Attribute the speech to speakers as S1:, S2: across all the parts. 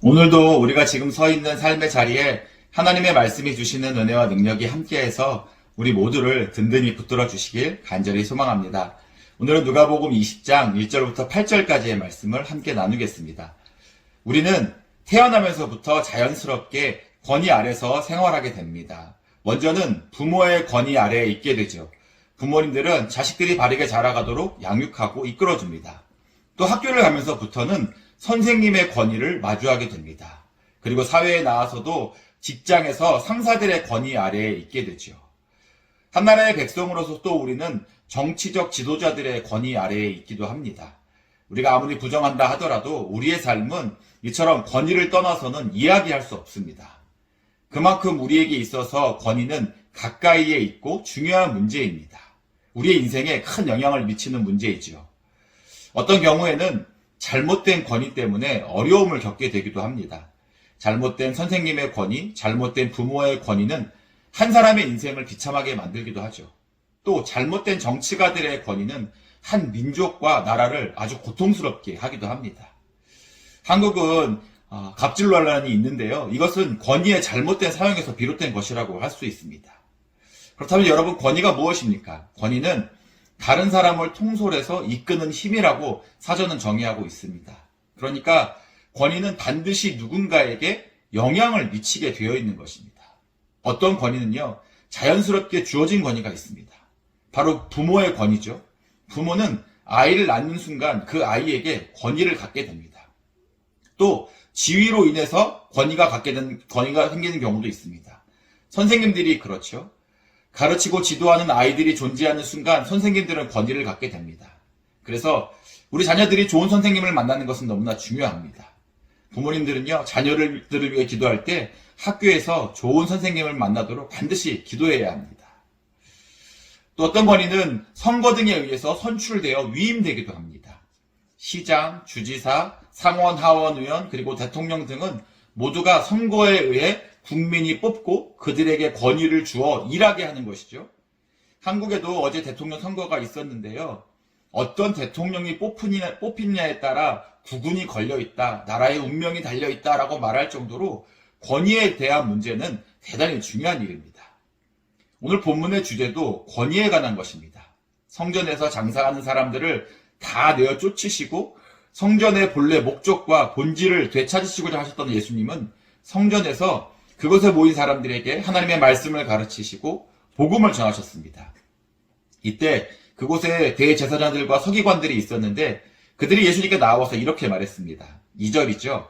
S1: 오늘도 우리가 지금 서 있는 삶의 자리에 하나님의 말씀이 주시는 은혜와 능력이 함께해서 우리 모두를 든든히 붙들어 주시길 간절히 소망합니다. 오늘은 누가복음 20장 1절부터 8절까지의 말씀을 함께 나누겠습니다. 우리는 태어나면서부터 자연스럽게 권위 아래서 생활하게 됩니다. 먼저는 부모의 권위 아래에 있게 되죠. 부모님들은 자식들이 바르게 자라가도록 양육하고 이끌어줍니다. 또 학교를 가면서부터는 선생님의 권위를 마주하게 됩니다. 그리고 사회에 나와서도 직장에서 상사들의 권위 아래에 있게 되죠. 한 나라의 백성으로서 또 우리는 정치적 지도자들의 권위 아래에 있기도 합니다. 우리가 아무리 부정한다 하더라도 우리의 삶은 이처럼 권위를 떠나서는 이야기할 수 없습니다. 그만큼 우리에게 있어서 권위는 가까이에 있고 중요한 문제입니다. 우리의 인생에 큰 영향을 미치는 문제이지요. 어떤 경우에는 잘못된 권위 때문에 어려움을 겪게 되기도 합니다. 잘못된 선생님의 권위, 잘못된 부모의 권위는 한 사람의 인생을 비참하게 만들기도 하죠. 또 잘못된 정치가들의 권위는 한 민족과 나라를 아주 고통스럽게 하기도 합니다. 한국은 어, 갑질 논란이 있는데요. 이것은 권위의 잘못된 사용에서 비롯된 것이라고 할 수 있습니다. 그렇다면 여러분 권위가 무엇입니까? 권위는 다른 사람을 통솔해서 이끄는 힘이라고 사전은 정의하고 있습니다. 그러니까 권위는 반드시 누군가에게 영향을 미치게 되어 있는 것입니다. 어떤 권위는요, 자연스럽게 주어진 권위가 있습니다. 바로 부모의 권위죠. 부모는 아이를 낳는 순간 그 아이에게 권위를 갖게 됩니다. 또 지위로 인해서 권위가 갖게 된 권위가 생기는 경우도 있습니다. 선생님들이 그렇죠. 가르치고 지도하는 아이들이 존재하는 순간 선생님들은 권위를 갖게 됩니다. 그래서 우리 자녀들이 좋은 선생님을 만나는 것은 너무나 중요합니다. 부모님들은요, 자녀들을 위해 기도할 때 학교에서 좋은 선생님을 만나도록 반드시 기도해야 합니다. 또 어떤 권위는 선거 등에 의해서 선출되어 위임되기도 합니다. 시장, 주지사, 상원, 하원 의원, 그리고 대통령 등은 모두가 선거에 의해 국민이 뽑고 그들에게 권위를 주어 일하게 하는 것이죠. 한국에도 어제 대통령 선거가 있었는데요. 어떤 대통령이 뽑히냐, 뽑히냐에 따라 구군이 걸려 있다, 나라의 운명이 달려 있다라고 말할 정도로 권위에 대한 문제는 대단히 중요한 일입니다. 오늘 본문의 주제도 권위에 관한 것입니다. 성전에서 장사하는 사람들을 다 내어 쫓으시고 성전의 본래 목적과 본질을 되찾으시고자 하셨던 예수님은 성전에서 그곳에 모인 사람들에게 하나님의 말씀을 가르치시고 복음을 전하셨습니다. 이때 그곳에 대제사장들과 서기관들이 있었는데 그들이 예수님께 나와서 이렇게 말했습니다. 2절이죠.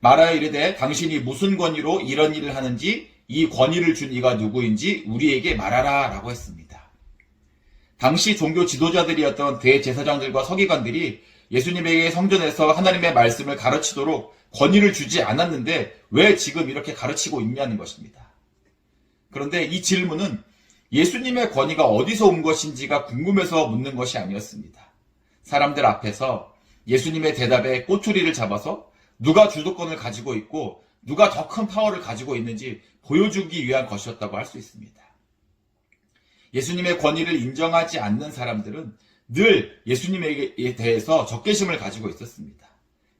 S1: 말하여 이르되 당신이 무슨 권위로 이런 일을 하는지 이 권위를 준 이가 누구인지 우리에게 말하라 라고 했습니다. 당시 종교 지도자들이었던 대제사장들과 서기관들이 예수님에게 성전에서 하나님의 말씀을 가르치도록 권위를 주지 않았는데 왜 지금 이렇게 가르치고 있냐는 것입니다. 그런데 이 질문은 예수님의 권위가 어디서 온 것인지가 궁금해서 묻는 것이 아니었습니다. 사람들 앞에서 예수님의 대답에 꼬투리를 잡아서 누가 주도권을 가지고 있고 누가 더 큰 파워를 가지고 있는지 보여주기 위한 것이었다고 할 수 있습니다. 예수님의 권위를 인정하지 않는 사람들은 늘 예수님에 대해서 적개심을 가지고 있었습니다.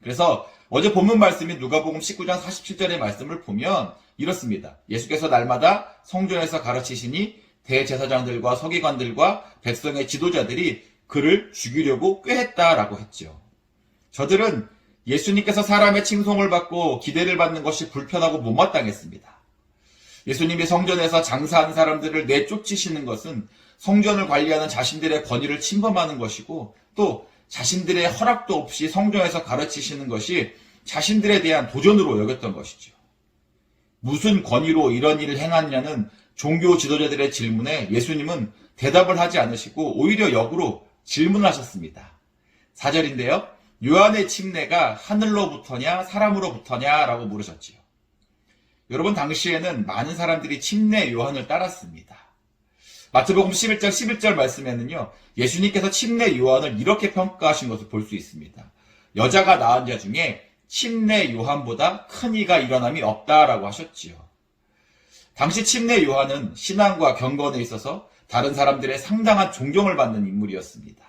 S1: 그래서 어제 본문 말씀인 누가복음 19장 47절의 말씀을 보면 이렇습니다. 예수께서 날마다 성전에서 가르치시니 대제사장들과 서기관들과 백성의 지도자들이 그를 죽이려고 꾀했다라고 했죠. 저들은 예수님께서 사람의 칭송을 받고 기대를 받는 것이 불편하고 못마땅했습니다. 예수님이 성전에서 장사하는 사람들을 내쫓으시는 것은 성전을 관리하는 자신들의 권위를 침범하는 것이고 또 자신들의 허락도 없이 성전에서 가르치시는 것이 자신들에 대한 도전으로 여겼던 것이죠. 무슨 권위로 이런 일을 행하냐는 종교 지도자들의 질문에 예수님은 대답을 하지 않으시고 오히려 역으로 질문하셨습니다. 4절인데요. 요한의 침례가 하늘로부터냐 사람으로부터냐라고 물으셨지요. 여러분 당시에는 많은 사람들이 침례 요한을 따랐습니다. 마태복음 11장 11절 말씀에는요. 예수님께서 침례 요한을 이렇게 평가하신 것을 볼 수 있습니다. 여자가 낳은 자 중에 침례 요한보다 큰 이가 일어남이 없다라고 하셨지요. 당시 침례 요한은 신앙과 경건에 있어서 다른 사람들의 상당한 존경을 받는 인물이었습니다.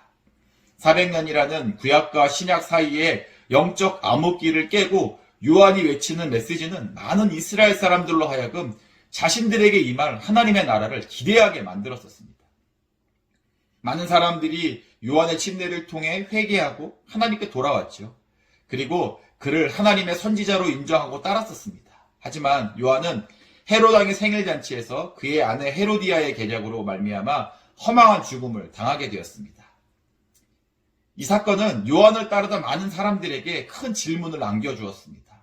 S1: 400년이라는 구약과 신약 사이에 영적 암흑기를 깨고 요한이 외치는 메시지는 많은 이스라엘 사람들로 하여금 자신들에게 임할 하나님의 나라를 기대하게 만들었었습니다. 많은 사람들이 요한의 침례를 통해 회개하고 하나님께 돌아왔죠. 그리고 그를 하나님의 선지자로 인정하고 따랐었습니다. 하지만 요한은 헤로당의 생일잔치에서 그의 아내 헤로디아의 계략으로 말미암아 허망한 죽음을 당하게 되었습니다. 이 사건은 요한을 따르던 많은 사람들에게 큰 질문을 안겨주었습니다.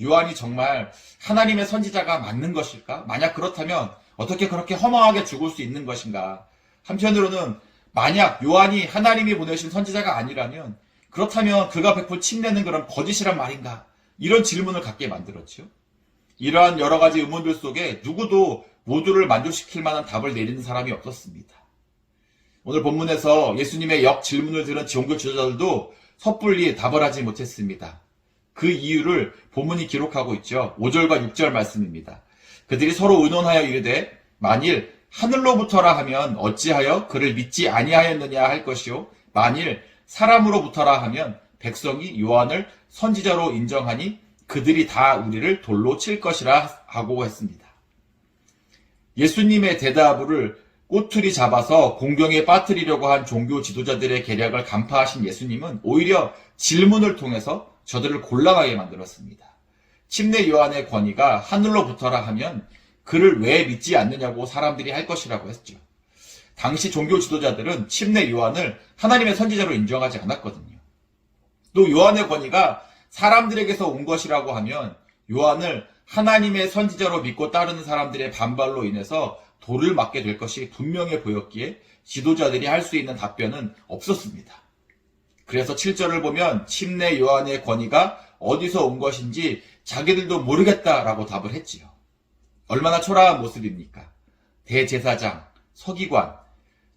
S1: 요한이 정말 하나님의 선지자가 맞는 것일까? 만약 그렇다면 어떻게 그렇게 허망하게 죽을 수 있는 것인가? 한편으로는 만약 요한이 하나님이 보내신 선지자가 아니라면 그렇다면 그가 베풀 침례는 그런 거짓이란 말인가? 이런 질문을 갖게 만들었죠. 이러한 여러 가지 의문들 속에 누구도 모두를 만족시킬 만한 답을 내리는 사람이 없었습니다. 오늘 본문에서 예수님의 역 질문을 들은 종교 지도자들도 섣불리 답을 하지 못했습니다. 그 이유를 본문이 기록하고 있죠. 5절과 6절 말씀입니다. 그들이 서로 의논하여 이르되 만일 하늘로부터라 하면 어찌하여 그를 믿지 아니하였느냐 할 것이요 만일 사람으로부터라 하면 백성이 요한을 선지자로 인정하니 그들이 다 우리를 돌로 칠 것이라 하고 했습니다. 예수님의 대답을 꼬투리 잡아서 공경에 빠뜨리려고 한 종교 지도자들의 계략을 간파하신 예수님은 오히려 질문을 통해서 저들을 곤란하게 만들었습니다. 침례 요한의 권위가 하늘로부터라 하면 그를 왜 믿지 않느냐고 사람들이 할 것이라고 했죠. 당시 종교 지도자들은 침례 요한을 하나님의 선지자로 인정하지 않았거든요. 또 요한의 권위가 사람들에게서 온 것이라고 하면 요한을 하나님의 선지자로 믿고 따르는 사람들의 반발로 인해서 돌을 맞게 될 것이 분명해 보였기에 지도자들이 할 수 있는 답변은 없었습니다. 그래서 7절을 보면 침례 요한의 권위가 어디서 온 것인지 자기들도 모르겠다라고 답을 했지요. 얼마나 초라한 모습입니까? 대제사장, 서기관,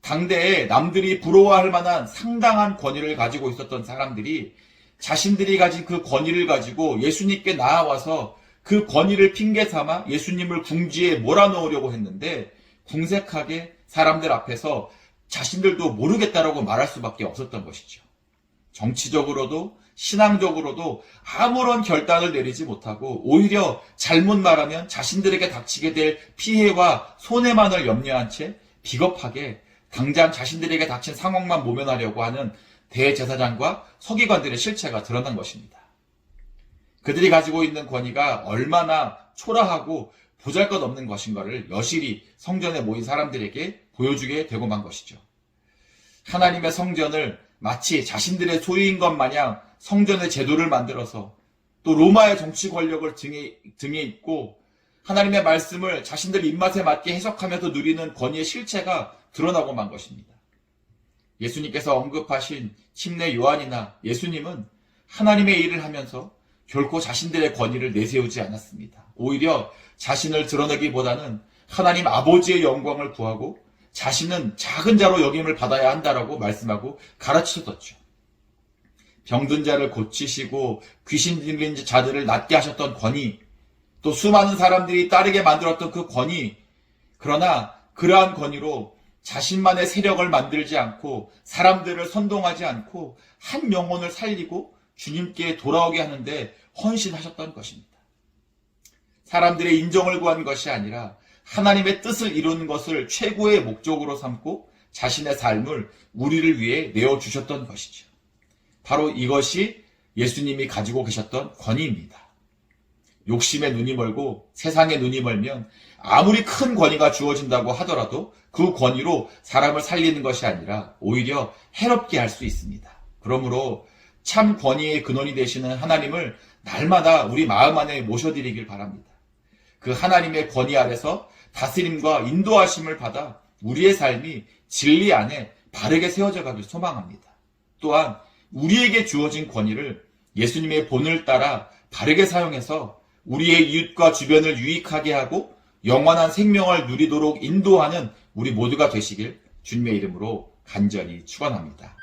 S1: 당대에 남들이 부러워할 만한 상당한 권위를 가지고 있었던 사람들이 자신들이 가진 그 권위를 가지고 예수님께 나아와서 그 권위를 핑계 삼아 예수님을 궁지에 몰아넣으려고 했는데 궁색하게 사람들 앞에서 자신들도 모르겠다라고 말할 수밖에 없었던 것이죠. 정치적으로도 신앙적으로도 아무런 결단을 내리지 못하고 오히려 잘못 말하면 자신들에게 닥치게 될 피해와 손해만을 염려한 채 비겁하게 당장 자신들에게 닥친 상황만 모면하려고 하는 대제사장과 서기관들의 실체가 드러난 것입니다. 그들이 가지고 있는 권위가 얼마나 초라하고 보잘 것 없는 것인가를 여실히 성전에 모인 사람들에게 보여주게 되고 만 것이죠. 하나님의 성전을 마치 자신들의 소유인 것 마냥 성전의 제도를 만들어서 또 로마의 정치 권력을 등에, 등에 입고 하나님의 말씀을 자신들 입맛에 맞게 해석하면서 누리는 권위의 실체가 드러나고 만 것입니다. 예수님께서 언급하신 침례 요한이나 예수님은 하나님의 일을 하면서 결코 자신들의 권위를 내세우지 않았습니다. 오히려 자신을 드러내기보다는 하나님 아버지의 영광을 구하고 자신은 작은 자로 여김을 받아야 한다라고 말씀하고 가르치셨죠. 병든 자를 고치시고 귀신 들린 자들을 낫게 하셨던 권위, 또 수많은 사람들이 따르게 만들었던 그 권위, 그러나 그러한 권위로 자신만의 세력을 만들지 않고 사람들을 선동하지 않고 한 영혼을 살리고 주님께 돌아오게 하는데 헌신하셨던 것입니다. 사람들의 인정을 구한 것이 아니라 하나님의 뜻을 이루는 것을 최고의 목적으로 삼고 자신의 삶을 우리를 위해 내어주셨던 것이죠. 바로 이것이 예수님이 가지고 계셨던 권위입니다. 욕심에 눈이 멀고 세상에 눈이 멀면 아무리 큰 권위가 주어진다고 하더라도 그 권위로 사람을 살리는 것이 아니라 오히려 해롭게 할 수 있습니다. 그러므로 참 권위의 근원이 되시는 하나님을 날마다 우리 마음 안에 모셔드리길 바랍니다. 그 하나님의 권위 아래서 다스림과 인도하심을 받아 우리의 삶이 진리 안에 바르게 세워져 가길 소망합니다. 또한 우리에게 주어진 권위를 예수님의 본을 따라 바르게 사용해서 우리의 이웃과 주변을 유익하게 하고 영원한 생명을 누리도록 인도하는 우리 모두가 되시길 주님의 이름으로 간절히 축원합니다.